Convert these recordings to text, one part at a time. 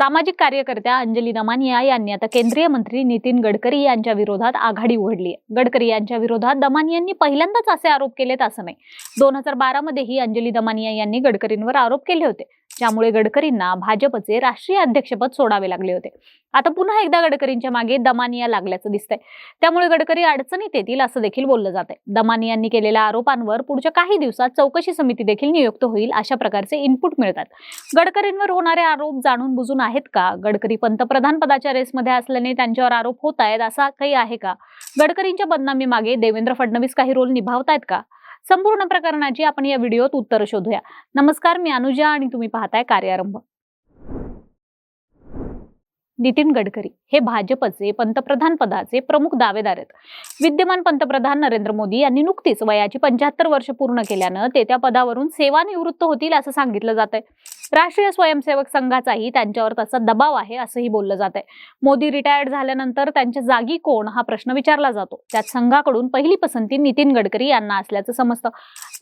सामाजिक कार्यकर्त्या अंजली दमानिया यांनी आता केंद्रीय मंत्री नितीन गडकरी यांच्या विरोधात आघाडी उघडली आहे. गडकरी यांच्या विरोधात दमानियांनी पहिल्यांदाच असे आरोप केलेत असं नाही. दोन हजार बारामध्येही अंजली दमानिया यांनी गडकरींवर आरोप केले होते. ज्यामुळे गडकरींना भाजपचे राष्ट्रीय अध्यक्षपद सोडावे लागले होते. आता पुन्हा एकदा गडकरींच्या मागे दमानिया लागल्याचं दिसतंय. त्यामुळे गडकरी अडचणीत येतील असं देखील बोललं जात आहे दमानियांनी केलेल्या आरोपांवर पुढच्या काही दिवसात चौकशी समिती देखील नियुक्त होईल अशा प्रकारचे इनपुट मिळतात. गडकरींवर होणारे आरोप जाणून बुजून आहेत का? गडकरी पंतप्रधान पदाच्या रेसमध्ये असल्याने त्यांच्यावर आरोप होत आहेत असा काही आहे का? गडकरींच्या बदनामी मागे देवेंद्र फडणवीस काही रोल निभावतायत का? संपूर्ण प्रकरणाची आपण या व्हिडिओत उत्तर शोधूया. नमस्कार मी अनुजा आणि तुम्ही पाहताय कार्यारंभ. नितीन गडकरी हे भाजपचे पंतप्रधान पदाचे प्रमुख दावेदार आहेत. विद्यमान पंतप्रधान नरेंद्र मोदी यांनी नुकतीच वयाची पंच्याहत्तर वर्ष पूर्ण केल्यानं ते त्या पदावरून सेवानिवृत्त होतील असं सांगितलं जात आहे राष्ट्रीय स्वयंसेवक संघाचाही त्यांच्यावर तसा दबाव आहे असंही बोललं जात आहे मोदी रिटायर्ड झाल्यानंतर त्यांच्या जागी कोण? हा प्रश्न विचारला जातो. त्यात संघाकडून पहिली पसंती नितीन गडकरी यांना असल्याचं समजतं.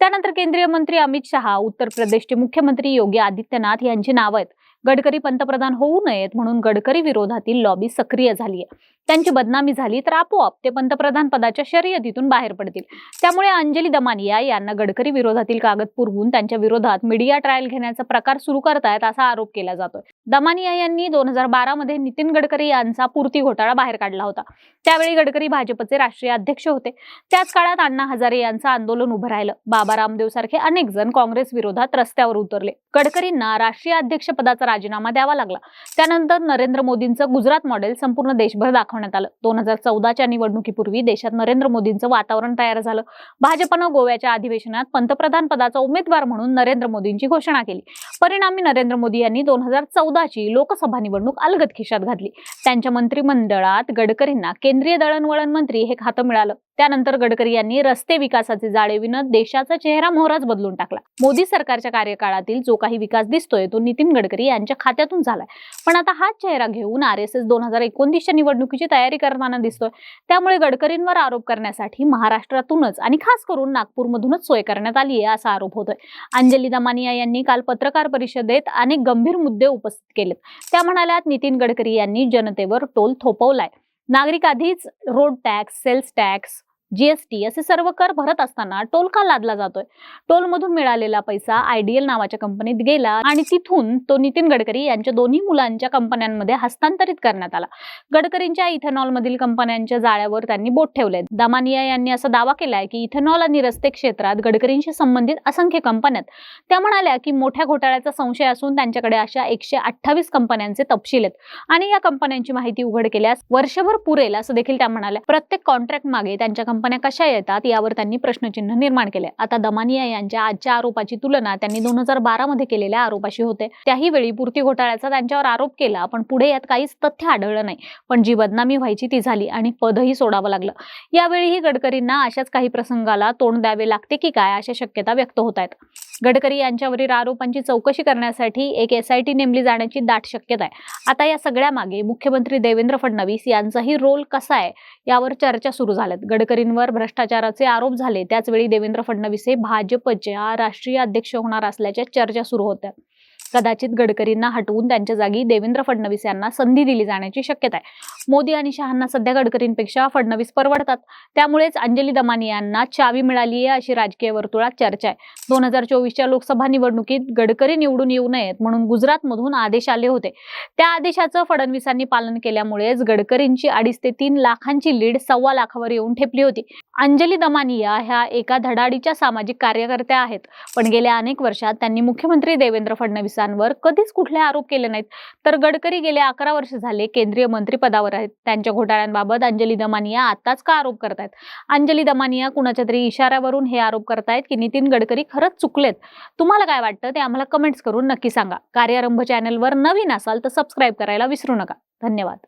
त्यानंतर केंद्रीय मंत्री अमित शहा उत्तर प्रदेशचे मुख्यमंत्री योगी आदित्यनाथ यांची नावं आहेत. गडकरी पंतप्रधान होऊ नयेत म्हणून गडकरी विरोधातील लॉबी सक्रिय झाली आहे त्यांची बदनामी झाली तर आपोआप ते पंतप्रधान पदाच्या शर्यतीतून बाहेर पडतील. त्यामुळे अंजली दमानिया यांना गडकरी विरोधातील कागद पुरवून त्यांच्या विरोधात मीडिया ट्रायल घेण्याचा प्रकार सुरू करतायत असा आरोप केला जातोय. दमानिया यांनी दोन हजार बारा मध्ये नितीन गडकरी यांचा पूर्ती घोटाळा बाहेर काढला होता. त्यावेळी गडकरी भाजपचे राष्ट्रीय अध्यक्ष होते. त्याच काळात अण्णा हजारे यांचं आंदोलन उभं राहिलं. बाबा रामदेव सारखे अनेक जण काँग्रेस विरोधात रस्त्यावर उतरले. गडकरींना राष्ट्रीय अध्यक्ष पदाचा राजीनामा द्यावा लागला. त्यानंतर नरेंद्र मोदींचं गुजरात मॉडेल संपूर्ण देशभर दाखवण्यात आलं. दोन हजार चौदाच्या निवडणुकीपूर्वी देशात नरेंद्र मोदींचं वातावरण तयार झालं. भाजपनं गोव्याच्या अधिवेशनात पंतप्रधान पदाचा उमेदवार म्हणून नरेंद्र मोदींची घोषणा केली. परिणामी नरेंद्र मोदी यांनी दोन हजार चौदाची लोकसभा निवडणूक अलगद खिशात घातली. त्यांच्या मंत्रिमंडळात गडकरींना केंद्रीय दळणवळण मंत्री हे खातं मिळालं. त्यानंतर गडकरी यांनी रस्ते विकासाचे जाळे विनत देशाचा चेहरा मोहराच बदलून टाकला. मोदी सरकारच्या कार्यकाळातील जो काही विकास दिसतोय तो नितीन गडकरी यांच्या खात्यातून झालाय. पण आता हाच चेहरा घेऊन आर एस एस दोन हजार एकोणतीसच्या निवडणुकीची तयारी करताना दिसतोय. त्यामुळे गडकरींवर आरोप करण्यासाठी महाराष्ट्रातूनच आणि खास करून नागपूरमधूनच सोय करण्यात आली आहे असा आरोप होतोय. अंजली दमानिया यांनी काल पत्रकार परिषदेत अनेक गंभीर मुद्दे उपस्थित केलेत. त्या म्हणाल्यात नितीन गडकरी यांनी जनतेवर टोल थोपवलाय. नागरिक आधीच road tax sales tax GST असे सर्व कर भरत असताना टोल का लादला जातोय? टोलमधून मिळालेला पैसा आयडीएल नावाच्या कंपनीत गेला आणि तिथून तो नितीन गडकरी यांच्या दोन्ही मुलांच्या कंपन्यांमध्ये हस्तांतरित करण्यात आला. गडकरींच्या इथेनॉलमधील कंपन्यांच्या जाळ्यावर त्यांनी बोट ठेवले दामानिया यांनी असा दावा केलाय की इथेनॉल आणि रस्ते क्षेत्रात गडकरींशी संबंधित असंख्य कंपन्यात त्या म्हणाल्या की मोठ्या घोटाळ्याचा संशय असून त्यांच्याकडे अशा एकशे अठ्ठावीस कंपन्यांचे तपशील आहेत आणि या कंपन्यांची माहिती उघड केल्यास वर्षभर पुरेल असं देखील त्या म्हणाल्या. प्रत्येक कॉन्ट्रॅक्ट मागे त्यांच्या कंपन्या कशा येतात यावर त्यांनी प्रश्नचिन्ह निर्माण केले. आता दमानिया यांच्या आजच्या आरोपाची तुलना त्यांनी दोन हजार बारा मध्ये केलेल्या आरोपाशी होते. त्याही वेळी पूर्ती घोटाळ्याचा त्यांच्यावर आरोप केला पण पुढे यात काहीच तथ्य आढळलं नाही. पण जी बदनामी व्हायची ती झाली आणि पदही सोडावं लागलं. यावेळीही गडकरींना अशाच काही प्रसंगाला तोंड द्यावे लागते की काय अशा शक्यता व्यक्त होत आहेत? गडकरी यांच्यावरील आरोपांची चौकशी करण्यासाठी एक एस आय टी नेमली जाण्याची दाट शक्यता आहे. आता या सगळ्या मागे मुख्यमंत्री देवेंद्र फडणवीस यांचाही रोल कसा आहे यावर चर्चा सुरू झाल्यात. गडकरींवर भ्रष्टाचाराचे आरोप झाले त्याचवेळी देवेंद्र फडणवीस हे भाजपच्या राष्ट्रीय अध्यक्ष होणार असल्याच्या चर्चा सुरू होत्या. कदाचित गडकरींना हटवून त्यांच्या जागी देवेंद्र फडणवीस यांना संधी दिली जाण्याची शक्यता आहे. मोदी आणि शहांना सध्या गडकरींपेक्षा फडणवीस परवडतात. त्यामुळेच अंजली दमानी यांना चावी मिळाली आहे अशी राजकीय वर्तुळात चर्चा आहे. दोन हजार चोवीसच्या लोकसभा निवडणुकीत गडकरी निवडून येऊ नयेत म्हणून गुजरातमधून आदेश आले होते. त्या आदेशाचं फडणवीसांनी पालन केल्यामुळेच गडकरींची अडीच ते तीन लाखांची लीड सव्वा लाखावर येऊन ठेपली होती. अंजली दमानिया ह्या एका धडाडीच्या सामाजिक कार्यकर्त्या आहेत. पण गेल्या अनेक वर्षात त्यांनी मुख्यमंत्री देवेंद्र फडणवीस फडणवीसांवर कधीच कुठले आरोप केले नाहीत. तर गडकरी गेले अकरा वर्ष झाले केंद्रीय मंत्रीपदावर आहेत. त्यांच्या घोटाळ्यांबाबत अंजली दमानिया आताच का आरोप करतायत? अंजली दमानिया कुणाच्या तरी इशाऱ्यावरून हे आरोप करतायत की नितीन गडकरी खरंच चुकलेत. तुम्हाला काय वाटतं? ते आम्हाला कमेंट्स करून नक्की सांगा. कार्यारंभ चॅनलवर नवीन असाल तर सबस्क्राईब करायला विसरू नका. धन्यवाद.